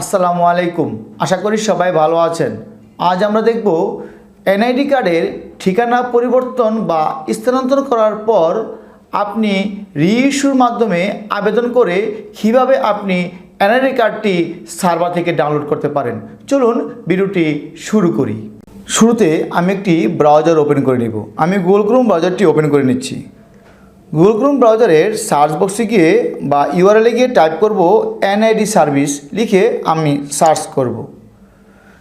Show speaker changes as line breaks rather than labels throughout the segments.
আসসালামু আলাইকুম। আশা করি সবাই ভালো আছেন। আজ আমরা দেখব এনআইডি কার্ডের ঠিকানা পরিবর্তন বা স্থানান্তর করার পর আপনি রিইস্যুর মাধ্যমে আবেদন করে কীভাবে আপনি এনআইডি কার্ডটি সার্ভার থেকে ডাউনলোড করতে পারেন। চলুন ভিডিওটি শুরু করি। শুরুতে আমি একটি ব্রাউজার ওপেন করে নিব। আমি গুগল ক্রোম ব্রাউজারটি ওপেন করে নিচ্ছি। গুগল ক্রোম ব্রাউজারের সার্চ বক্সে গিয়ে বা ইউআরএলে গিয়ে টাইপ করব এনআইডি সার্ভিস লিখে আমি সার্চ করব।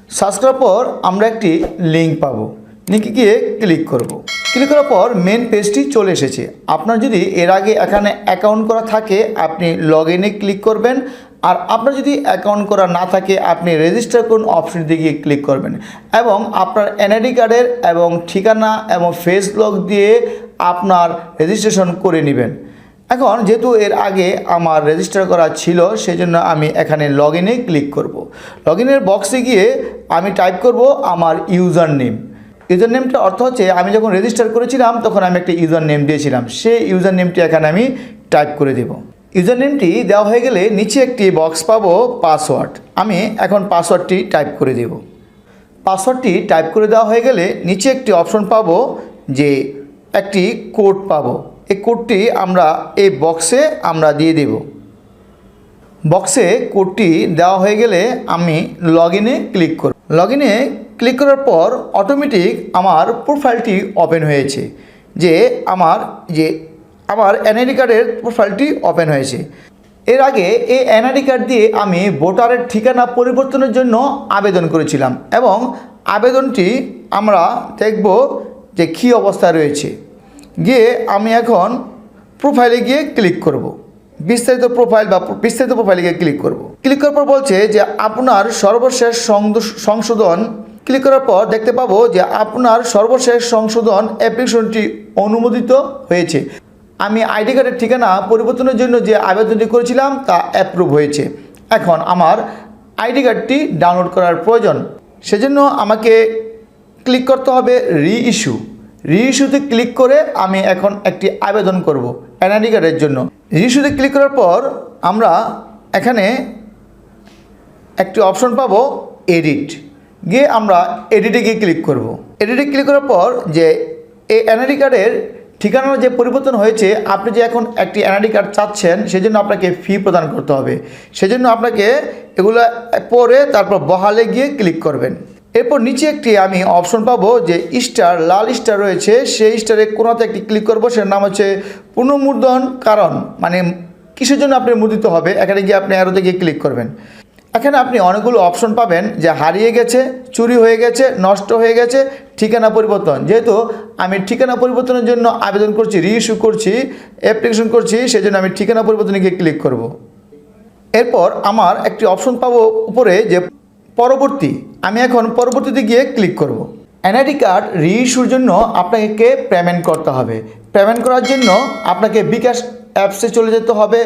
সার্চ করার পর আমরা একটি লিঙ্ক পাবো। লিঙ্কে গিয়ে ক্লিক করব। ক্লিক করার পর মেন পেজটি চলে এসেছে। আপনার যদি এর আগে এখানে অ্যাকাউন্ট করা থাকে, আপনি লগ ইনে ক্লিক করবেন। আর আপনার যদি অ্যাকাউন্ট করা না থাকে, আপনি রেজিস্টার করুন অপশনটি গিয়ে ক্লিক করবেন। এবং আপনার এনআইডি কার্ডের এবং ঠিকানা এবং ফেস লগ দিয়ে আপনার রেজিস্ট্রেশন করে নেবেন। এখন যেহেতু এর আগে আমার রেজিস্টার করা ছিল, সেজন্য আমি এখানে লগ ইনে ক্লিক করব। লগ ইনের বক্সে গিয়ে আমি টাইপ করব আমার ইউজার নেম ইউজার নেমটা অর্থ হচ্ছে, আমি যখন রেজিস্টার করেছিলাম, তখন আমি একটা ইউজার নেম দিয়েছিলাম। সেই ইউজার নেমটি এখানে আমি টাইপ করে দেব। ইউজার নেমটি দেওয়া হয়ে গেলে নিচে একটি বক্স পাবো পাসওয়ার্ড আমি এখন পাসওয়ার্ডটি টাইপ করে দেব। পাসওয়ার্ডটি টাইপ করে দেওয়া হয়ে গেলে নিচে একটি অপশন পাবো যে একটি কোড পাবো। এই কোডটি আমরা, এই বক্সে আমরা দিয়ে দেব। বক্সে কোডটি দেওয়া হয়ে গেলে আমি লগ ক্লিক করব। লগ ক্লিক করার পর অটোমেটিক আমার প্রোফাইলটি ওপেন হয়েছে, যে আমার যে আমার এনআইডি কার্ডের প্রোফাইলটি ওপেন হয়েছে। এর আগে এই এনআইডি কার্ড দিয়ে আমি ভোটারের ঠিকানা পরিবর্তনের জন্য আবেদন করেছিলাম এবং আবেদনটি আমরা দেখব যে কী অবস্থায় রয়েছে। গিয়ে আমি এখন প্রোফাইলে গিয়ে ক্লিক করব। বিস্তারিত প্রোফাইল বা বিস্তারিত প্রোফাইলে গিয়ে ক্লিক করব। ক্লিক করার পর বলছে যে আপনার সর্বশেষ সংশোধন। ক্লিক করার পর দেখতে পাবো যে আপনার সর্বশেষ সংশোধন অ্যাপ্লিকেশনটি অনুমোদিত হয়েছে। আমি আইডি কার্ডের ঠিকানা পরিবর্তনের জন্য যে আবেদনটি করেছিলাম তা অ্যাপ্রুভ হয়েছে। এখন আমার আইডি কার্ডটি ডাউনলোড করার প্রয়োজন। সেজন্য আমাকে ক্লিক করতে হবে রি ইস্যু রি ইস্যুতে ক্লিক করে আমি এখন একটি আবেদন করব এনআইডি কার্ডের জন্য। রি ইস্যুতে ক্লিক করার পর আমরা এখানে একটি অপশন পাবো এডিট। গিয়ে আমরা এডিটে গিয়ে ক্লিক করব। এডিটে ক্লিক করার পর যে এই এনআইডি কার্ডের ঠিকানার যে পরিবর্তন হয়েছে, আপনি যে এখন একটি এনআইডি কার্ড চাচ্ছেন, সেজন্য আপনাকে ফি প্রদান করতে হবে। সেজন্য আপনাকে এগুলো পরে তারপর বহালে গিয়ে ক্লিক করবেন। এরপর নিচে একটি আমি অপশন পাবো যে স্টার লাল স্টার রয়েছে। সেই স্টারে কোনোতে একটি ক্লিক করব সেটার নাম হচ্ছে পুনর্মুদ্রণ কারণ। মানে কিসের জন্য আপনি মুদ্রিত হবে? এখানে গিয়ে আপনি অ্যারোতে গিয়ে ক্লিক করবেন। এখানে আপনি অনেকগুলো অপশন পাবেন যে হারিয়ে গেছে, চুরি হয়ে গেছে, নষ্ট হয়ে গেছে, ঠিকানা পরিবর্তন। যেহেতু আমি ঠিকানা পরিবর্তনের জন্য আবেদন করছি রিইস্যু করছি অ্যাপ্লিকেশন করছি সেই জন্য আমি ঠিকানা পরিবর্তনে গিয়ে ক্লিক করব। এরপর আমার একটি অপশন পাবো উপরে যে পরবর্তী, আমি এখন পরবর্তীতে গিয়ে ক্লিক করব। এনআইডি কার্ড রিইস্যুর জন্য আপনাকে পেমেন্ট করতে হবে। পেমেন্ট করার জন্য আপনাকে বিকাশ অ্যাপসে চলে যেতে হবে।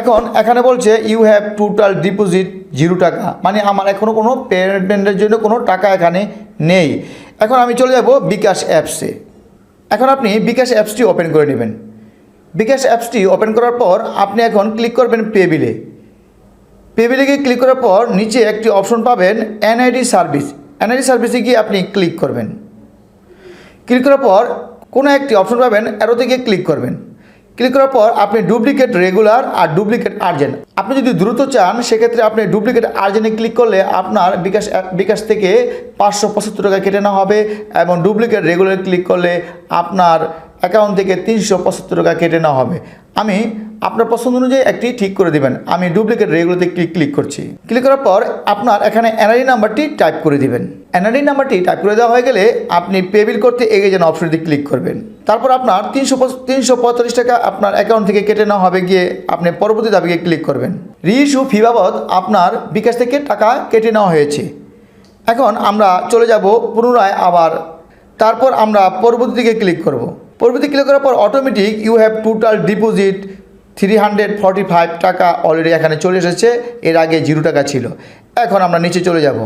এখন এখানে বলছে you have total deposit zero টাকা। মানে আমার এখনও কোনো পেমেন্টের জন্য কোনো টাকা এখানে নেই। এখন আমি চলে যাব বিকাশ অ্যাপসে এখন আপনি বিকাশ অ্যাপসটি ওপেন করে নেবেন। বিকাশ অ্যাপসটি ওপেন করার পর আপনি এখন ক্লিক করবেন পে বিলে পে বিলে গিয়ে ক্লিক করার পর নিচে একটি অপশন পাবেন এনআইডি সার্ভিস এনআইডি সার্ভিসে গিয়ে আপনি ক্লিক করবেন। ক্লিক করার পর কোনো একটি অপশন পাবেন অ্যারোতে গিয়ে ক্লিক করবেন। ক্লিক করার পর আপনি ডুপ্লিকেট রেগুলার আর ডুপ্লিকেট আর্জেন্ট আপনি যদি দ্রুত চান, সেক্ষেত্রে আপনি ডুপ্লিকেট আর্জেন্টে ক্লিক করলে আপনার বিকাশ বিকাশ থেকে পাঁচশো পঁচাত্তর টাকা কেটে নেওয়া হবে এবং ডুপ্লিকেট রেগুলার ক্লিক করলে আপনার অ্যাকাউন্ট থেকে তিনশো পঁচাত্তর টাকা কেটে নেওয়া হবে। আমি আপনার পছন্দ অনুযায়ী একটি ঠিক করে দিবেন। আমি ডুপ্লিকেট রেগুলারতে ক্লিক ক্লিক করছি। ক্লিক করার পর আপনার এখানে এনআরই নাম্বারটি টাইপ করে দিবেন। এনআরই নাম্বারটি টাইপ করে দেওয়া হয়ে গেলে আপনি পে বিল করতে এগিয়ে যান অপশনটি ক্লিক করবেন। তারপর আপনার তিনশো তিনশো পঁয়তাল্লিশ টাকা আপনার অ্যাকাউন্ট থেকে কেটে নেওয়া হবে গিয়ে আপনি পরবর্তী দাবিকে ক্লিক করবেন। রিইস্যু ফি বাবদ আপনার বিকাশ থেকে টাকা কেটে নেওয়া হয়েছে। এখন আমরা চলে যাব পুনরায় আবার। তারপর আমরা পরবর্তী দিকে ক্লিক করব। পরবর্তী ক্লিক করার পর automatic you have total deposit three hundred forty five টাকা অলরেডি এখানে চলে এসেছে। এর আগে জিরো টাকা ছিল। এখন আমরা নিচে চলে যাব।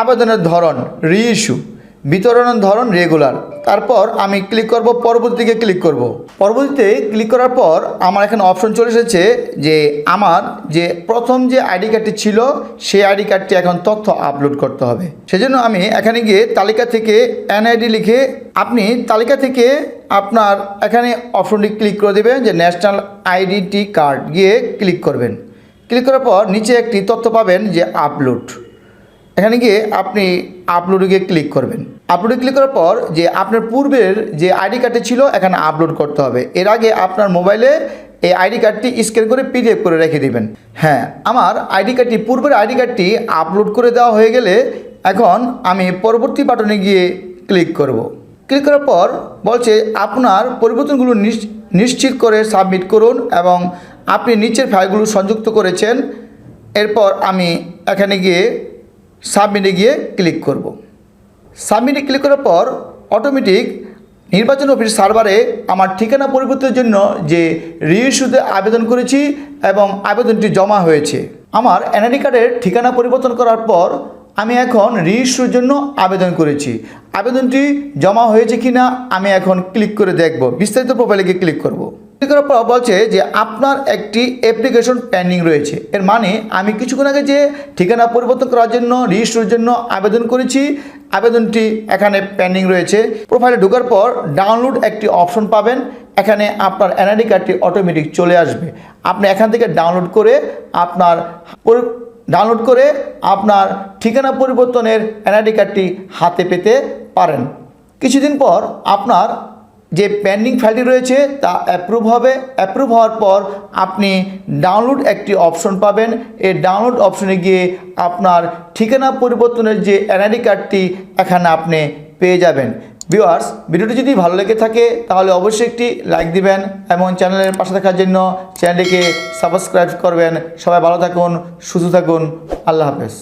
আবেদনের ধরন রিইস্যু বিতরণের ধরন রেগুলার তারপর আমি ক্লিক করব, পরবর্তীতে ক্লিক করব। পরবর্তীতে ক্লিক করার পর আমার এখানে অপশন চলে এসেছে যে আমার যে প্রথম যে আইডি কার্ডটি ছিল, সেই আইডি কার্ডটি এখন তথ্য আপলোড করতে হবে। সেজন্য আমি এখানে গিয়ে তালিকা থেকে এনআইডি লিখে আপনি তালিকা থেকে আপনার এখানে অপশনটি ক্লিক করে দেবেন যে ন্যাশনাল আইডেন্টি কার্ড গিয়ে ক্লিক করবেন। ক্লিক করার পর নিচে একটি তথ্য পাবেন যে আপলোড এখানে গিয়ে আপনি আপলোডে গিয়ে ক্লিক করবেন। আপলোডে ক্লিক করার পর যে আপনার পূর্বের যে আইডি কার্ডটি ছিল, এখানে আপলোড করতে হবে। এর আগে আপনার মোবাইলে এই আইডি কার্ডটি স্ক্যান করে পিডিএফ করে রেখে দিবেন। হ্যাঁ আমার আইডি কার্ডটি পূর্বের আইডি কার্ডটি আপলোড করে দেওয়া হয়ে গেলে এখন আমি পরবর্তী বাটনে গিয়ে ক্লিক করব। ক্লিক করার পর বলছে, আপনার পরিবর্তনগুলো নিশ- নিশ্চিত করে সাবমিট করুন এবং আপনি নিচের ফাইলগুলো সংযুক্ত করেছেন। এরপর আমি এখানে গিয়ে সাবমিটে গিয়ে ক্লিক করব। সাবমিটে ক্লিক করার পর অটোমেটিক নির্বাচন অফিস সার্ভারে আমার ঠিকানা পরিবর্তনের জন্য যে রিইস্যুতে আবেদন করেছি এবং আবেদনটি জমা হয়েছে। আমার এনআইডি কার্ডের ঠিকানা পরিবর্তন করার পর আমি এখন রিইস্যুর জন্য আবেদন করেছি। আবেদনটি জমা হয়েছে কি না আমি এখন ক্লিক করে দেখব। বিস্তারিত প্রোফাইলে গিয়ে ক্লিক করব। ক্লিক করার পর বলছে যে আপনার একটি অ্যাপ্লিকেশন পেন্ডিং রয়েছে। এর মানে আমি কিছুক্ষণ আগে যে ঠিকানা পরিবর্তন করার জন্য, রেজিস্ট্রির জন্য আবেদন করেছি, আবেদনটি এখানে পেন্ডিং রয়েছে। প্রোফাইলে ঢোকার পর ডাউনলোড একটি অপশন পাবেন। এখানে আপনার এনআইডি কার্ডটি অটোমেটিক চলে আসবে। আপনি এখান থেকে ডাউনলোড করে আপনার ডাউনলোড করে আপনার ঠিকানা পরিবর্তনের এনআইডি কার্ডটি হাতে পেতে পারেন। কিছুদিন পর আপনার যে পেন্ডিং ফাইলটি রয়েছে তা অ্যাপ্রুভ হবে। অ্যাপ্রুভ হওয়ার পর আপনি ডাউনলোড একটি অপশন পাবেন। এই ডাউনলোড অপশনে গিয়ে আপনার ঠিকানা পরিবর্তনের যে এনআইডি কার্ডটি এখানে আপনি পেয়ে যাবেন। ভিউয়ার্স ভিডিওটি যদি ভালো লেগে থাকে, তাহলে অবশ্যই একটি লাইক দিবেন এবং চ্যানেলের পাশে থাকার জন্য চ্যানেলটিকে সাবস্ক্রাইব করবেন। সবাই ভালো থাকুন, সুস্থ থাকুন। আল্লাহ হাফেজ।